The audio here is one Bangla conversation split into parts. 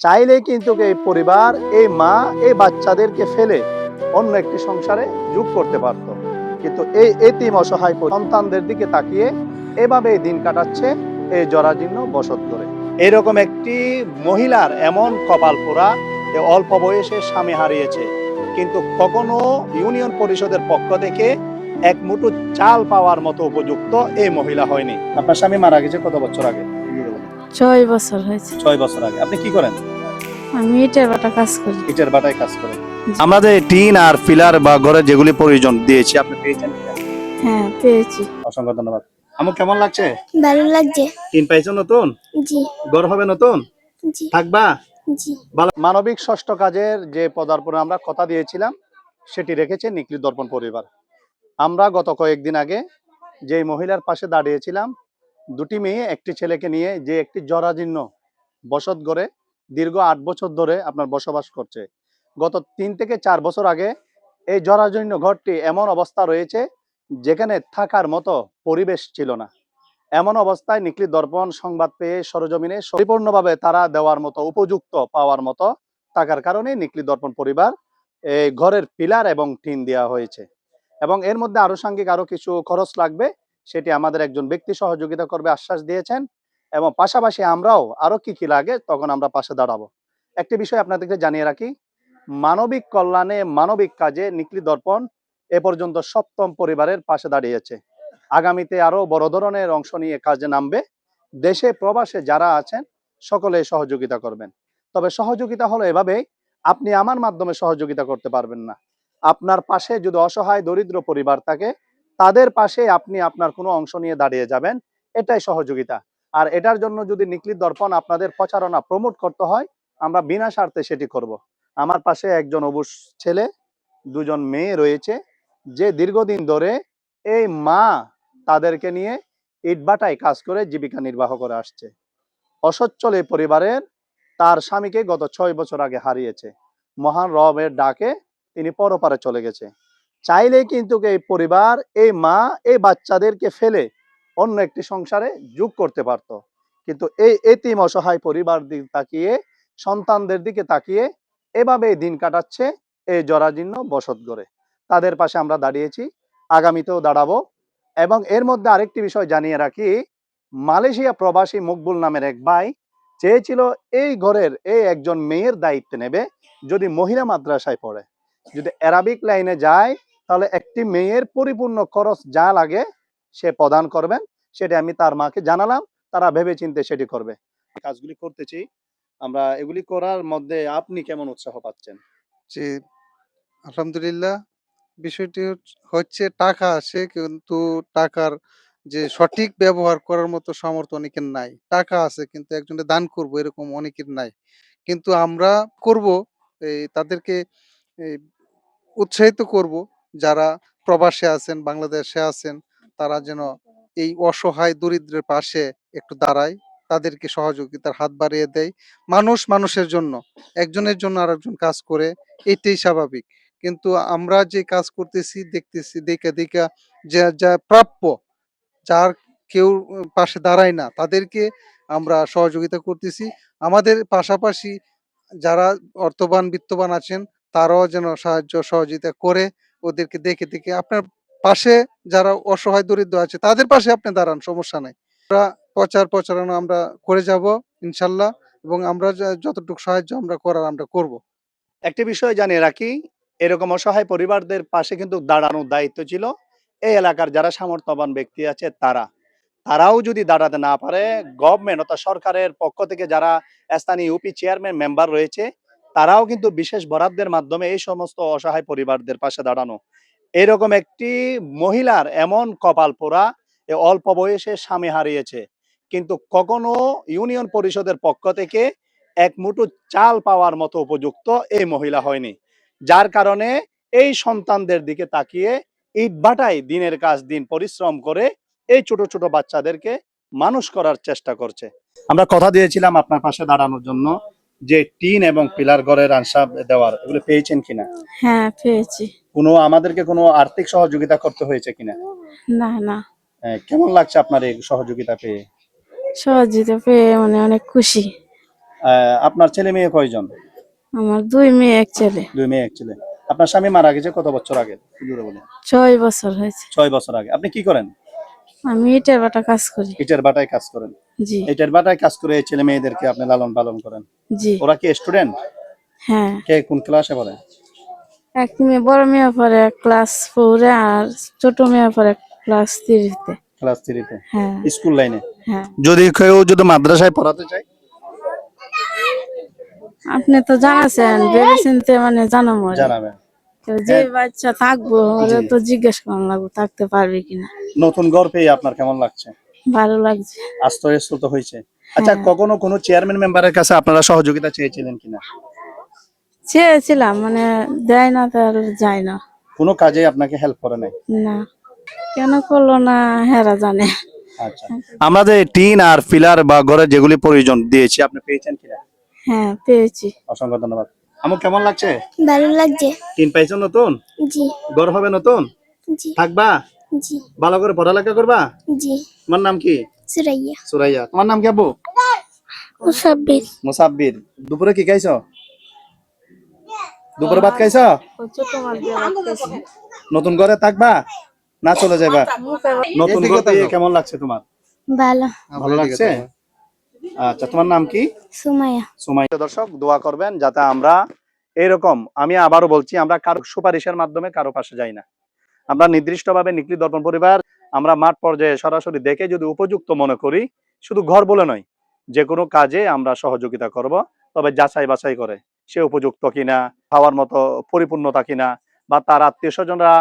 চাইলে কিন্তু এই পরিবার, এই মা, এই বাচ্চাদেরকে ফেলে অন্য একটি সংসারে যোগ করতে পারত। কিন্তু এই এতিম অসহায় সন্তানদের দিকে তাকিয়ে এভাবে দিন কাটাচ্ছে এই জরাজীর্ণ বসত করে এরকম একটি মহিলার এমন কপাল পোড়া অল্প বয়সে স্বামী হারিয়েছে। কিন্তু কখনো ইউনিয়ন পরিষদের পক্ষ থেকে এক মুঠো চাল পাওয়ার মতো উপযুক্ত এই মহিলা হয়নি। আপনার স্বামী মারা গেছে কত বছর আগে? ছয় বছর হয়েছে। ছয় বছর আগে। আপনি কি করেন? আমি এটার বাটা কাজ করি। ইটের বাটায় কাজ করেন। আমরা যে টিন আর পিলার বা ঘরে যেগুলি প্রয়োজন দিয়েছি আপনি পেয়েছেন? হ্যাঁ পেয়েছি। অসংখ্য ধন্যবাদ। আমু কেমন লাগছে? ভালো লাগছে। টিন পাইছো নতুন? জি। ঘর হবে নতুন? জি। থাকবা? জি। মানবিক ষষ্ঠ কাজের যে পদার্পণে আমরা কথা দিয়েছিলাম সেটি রেখেছে নিকলি দর্পণ পরিবার। আমরা গত কয়েকদিন আগে যে মহিলার পাশে দাঁড়িয়েছিলাম দুটি মেয়ে, একটি ছেলেকে নিয়ে যে একটি জরাজীর্ণ বসত গড়ে দীর্ঘ আট বছর ধরে আপনার বসবাস করছে। গত তিন থেকে চার বছর আগে এই জরাজীর্ণ ঘরটি এমন অবস্থা রয়েছে যেখানে থাকার মতো পরিবেশ ছিল না। এমন অবস্থায় নিকলি দর্পণ সংবাদ পেয়ে সরজমিনে পরিপূর্ণভাবে তারা দেওয়ার মতো, উপযুক্ত পাওয়ার মতো থাকার কারণে নিকলি দর্পণ পরিবার ঘরের পিলার এবং টিন দেওয়া হয়েছে। এবং এর মধ্যে আনুষঙ্গিক আরও কিছু খরচ লাগবে। সেটি আমাদের একজন ব্যক্তি সহযোগিতা করবে, আশ্বাস দিয়েছেন এবং পাশাপাশি আমরাও আরও কি কি লাগে তখন আমরা পাশে দাঁড়াবো। একটি বিষয় আপনাদেরকে জানিয়ে রাখি, মানবিক কল্যাণে মানবিক কাজে নিকলি দর্পণ এ পর্যন্ত সপ্তম পরিবারের পাশে দাঁড়িয়েছে। আগামীতে আরও বড় ধরনের অংশ নিয়ে কাজে নামবে। দেশে প্রবাসে যারা আছেন সকলে সহযোগিতা করবেন। তবে সহযোগিতা হলো এভাবেই, আপনি আমার মাধ্যমে সহযোগিতা করতে পারবেন না। আপনার পাশে যদি অসহায়, দরিদ্র পরিবার থাকে তাদের পাশে আপনি আপনার কোনো অংশ নিয়ে দাঁড়িয়ে যাবেন, এটাই সহযোগিতা। আর এটার জন্য যদি নিকলি দর্পণ আপনাদের প্রচারণা প্রমোট করতে হয়, আমরা বিনা স্বার্থে সেটি করব। আমার পাশে একজন অবুশ ছেলে, দুজন মেয়ে রয়েছে, যে দীর্ঘদিন ধরে এই মা তাদেরকে নিয়ে ইটবাটায় কাজ করে জীবিকা নির্বাহ করে আসছে। অসচ্ছল এই পরিবারের তার স্বামীকে গত ছয় বছর আগে হারিয়েছে। মহান রবের ডাকে তিনি পরপারে চলে গেছে। চাইলে কিন্তু এই পরিবার, এই মা, এই বাচ্চাদেরকে ফেলে অন্য একটি সংসারে যোগ করতে পারত। কিন্তু এই এতিম অসহায় পরিবার দিক তাকিয়ে, সন্তানদের দিকে তাকিয়ে এভাবে দিন কাটাচ্ছে এই জরাজীর্ণ বসত গড়ে। তাদের পাশে আমরা দাঁড়িয়েছি, আগামীতেও দাঁড়াবো এবং এর মধ্যে আরেকটি বিষয় জানিয়ে রাখি, মালয়েশিয়া প্রবাসী মকবুল নামের এক ভাই চেয়েছিল এই ঘরের এই একজন মেয়ের দায়িত্ব নেবে যদি মহিলা মাদ্রাসায় পড়ে। যদি অ্যারাবিক লাইনে যায় তাহলে একটি মেয়ের পরিপূর্ণ খরচ যা লাগে সে প্রদান করবেন, সেটা আমি তার মাকে জানালাম, তারা ভেবে চিন্তে সেটি করবে। কাজগুলি করতেছি আমরা এগুলি করার মধ্যে আপনি কেমন উৎসাহ পাচ্ছেন? যে আলহামদুলিল্লাহ। বিষয়টি হচ- হচ্ছে টাকা আছে, কিন্তু টাকার যে সঠিক ব্যবহার করার মতো সামর্থ্য অনেকের নাই। টাকা আছে, কিন্তু একজনে দান করব এরকম অনেকের নাই। কিন্তু আমরা করব, এই তাদেরকে উৎসাহিত করব যারা প্রবাসে আছেন, বাংলাদেশে আছেন, তারা যেন এই অসহায় দরিদ্রের পাশে একটু দাঁড়ায়, তাদেরকে সহযোগিতার হাত বাড়িয়ে দেয়। মানুষ মানুষের জন্য, একজনের জন্য আরেকজন কাজ করে, এটাই স্বাভাবিক। কিন্তু আমরা যে কাজ করতেছি, দেখতেছি, দেখে দেখে যা যা প্রাপ্য, যার কেউ পাশে দাঁড়ায় না, তাদেরকে আমরা সহযোগিতা করতেছি। আমাদের পাশাপাশি যারা অর্থবান, বিত্তবান আছেন, তারাও যেন সাহায্য, সহযোগিতা করে ওদেরকে দেখে দেখে আপনার পাশে যারা অসহায় দরিদ্র আছে, তাদের পাশে আপনি দাঁড়ান, সমস্যা নাই। আমরা প্রচার প্রচারণা আমরা করে যাব, ইনশাল্লাহ, এবং আমরা যতটুকু সাহায্য আমরা করার আমরা করব। একটি বিষয় জানিয়ে রাখি, এরকম অসহায় পরিবারদের পাশে কিন্তু দাঁড়ানোর দায়িত্ব ছিল। এই এলাকার যারা সামর্থ্যবান ব্যক্তি আছে, তারা। তারাও যদি দাঁড়াতে না পারে গভর্নমেন্ট অর্থাৎ সরকারের পক্ষ থেকে যারা স্থানীয় ইউপি চেয়ারম্যান মেম্বার রয়েছে তারাও কিন্তু বিশেষ বরাদ্দের মাধ্যমে এই সমস্ত অসহায় পরিবারদের পাশে দাঁড়ানো। এরকম একটি মহিলার এমন কপাল পোড়া অল্প বয়সে স্বামী হারিয়েছে। কিন্তু কখনো ইউনিয়ন পরিষদের পক্ষ থেকে এক মুঠো চাল পাওয়ার মতো উপযুক্ত এই মহিলা হয়নি। যার কারণে এই সন্তানদের দিকে তাকিয়ে ইট দিনের কাজ, দিন পরিশ্রম করে এই ছোট ছোট বাচ্চাদেরকে মানুষ করার চেষ্টা করছে। আমরা কথা দিয়েছিলাম আপনার পাশে দাঁড়ানোর জন্য। যে টিন এবং পিলার ঘরের আনসাব দেওয়ার এগুলো পেয়েছেন কিনা? হ্যাঁ পেয়েছি। কোনো আমাদেরকে কোনো আর্থিক সহযোগিতা করতে হয়েছে কিনা? না না। হ্যাঁ, কেমন লাগছে আপনার এই সহযোগিতা পেয়ে? সহযোগিতা পেয়ে মানে অনেক খুশি। আপনার ছেলে মেয়ে কয়জন? আমার দুই মেয়ে এক ছেলে। দুই মেয়ে এক ছেলে। আপনার স্বামী মারা গেছে কত বছর আগে? জোরে বলুন। ছয় বছর হয়েছে। ছয় বছর আগে। আপনি কি করেন? আমি ইটের বাটা কাজ করি। ইটের বাটায় কাজ করেন। জি। ইটের বাটায় কাজ করে ছেলে মেয়েদেরকে আপনি লালন পালন করেন। জি। ওরা কি স্টুডেন্ট হ্যাঁ। কে কোন ক্লাসে পড়ে? এক মেয়ে বড় মেয়ে পরে ক্লাস ফোরে আর ছোট মেয়ে পরে ক্লাস থ্রিতে ক্লাস থ্রিতে হ্যাঁ। স্কুল লাইনে হ্যাঁ। যদি কেউ যদি মাদ্রাসায় পড়াতে চায়? আপনি তো জানাছেন ভেবে চিনতে মানে জানা মরে জানাবেন। যে বাচ্চা থাকব ওরা তো জিজ্ঞেস করানো লাগবে থাকতে পারবে কিনা। নতুন পেয়ে আপনার কেমন লাগছে? ভালো লাগছে। আশ্রয়স্থল তো হয়েছে। আচ্ছা হ্যাঁ। কখনো কোনো চেয়ারম্যান মেম্বারের কাছে আপনারা সহযোগিতা চেয়েছিলেন কিনা? চেয়েছিলাম মানে দেয় না তো আর যায় না। কোনো কাজে আপনাকে হেল্প করে নাই? না। কেন করল না হেরা জানে। আচ্ছা। আমরা যে টিন আর ফিলার বা ঘরের যেগুলি প্রয়োজন দিয়েছি আপনি পেয়েছেন কিনা? হ্যাঁ পেয়েছি। অসংখ্য ধন্যবাদ। আমার কেমন লাগছে? ভালো লাগছে। টিন পাইছেন নতুন? জি। ঘর হবে নতুন? জি। থাকবা? জি। ভালো করে পড়ালেখা করবা? জি। তোমার নাম কি? সুরাইয়া। সুরাইয়া। তোমার নাম কি আব্বু? মুসাব্বির। মুসাব্বির। দুপুরে কি খাইছো? দুপুরে ভাত খাইছো? নতুন ঘরে থাকবা না চলে যাবা নতুন ঘর কেমন লাগছে তোমার? ভালো। ভালো লাগছে? আচ্ছা তোমার নাম কি? সুমাইয়া। সময় দর্শক দোয়া করবেন যাতে আমরা এরকম আমি আবারও বলছি আমরা কারও সুপারিশের মাধ্যমে কারও পাশে যাই না। আমরা নির্দিষ্টভাবে নিকলি দর্পণ পরিবার, আমরা মাঠ পর্যায়ে সরাসরি দেখে যদি উপযুক্ত মনে করি, শুধু ঘর বলে নয়, যে কোনো কাজে আমরা সহযোগিতা করব, তবে যাচাই বাছাই করে সে উপযুক্ত কিনা, খাওয়ার মতো পরিপূর্ণতা কিনা, বা তার আত্মীয় স্বজনরা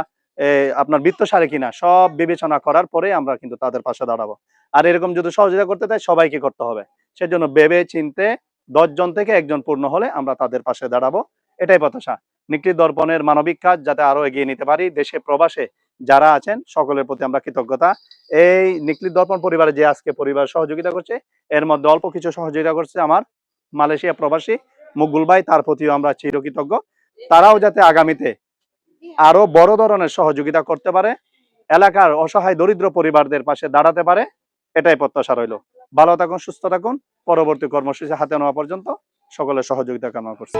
আপনার বৃত্তসারে কিনা, সব বিবেচনা করার পরে আমরা কিন্তু তাদের পাশে দাঁড়াবো। আর এরকম যদি সহযোগিতা করতে চাই, সবাইকে করতে হবে। সেজন্য ভেবে চিনতে দশজন থেকে একজন পূর্ণ হলে আমরা তাদের পাশে দাঁড়াবো। এটাই প্রত্যাশা। নিকলি দর্পণের মানবিক কাজ যাতে আরও এগিয়ে নিতে পারি দেশে প্রবাসে যারা আছেন, সকলের প্রতি আমরা কৃতজ্ঞতা। এই নিকলি দর্পণ পরিবারে যে আজকে পরিবার সহযোগিতা করছে, এর মধ্যে অল্প কিছু সহযোগিতা করছে আমার মালয়েশিয়া প্রবাসী মুকুল ভাই, তার প্রতিও আমরা চিরকৃতজ্ঞ। তারাও যাতে আগামীতে আরও বড় ধরনের সহযোগিতা করতে পারে, এলাকার অসহায় দরিদ্র পরিবারদের পাশে দাঁড়াতে পারে, এটাই প্রত্যাশা রইল। ভালো থাকুন, সুস্থ থাকুন, পরবর্তী কর্মসূচি হাতে নেওয়া পর্যন্ত সকলের সহযোগিতা কামনা করছি।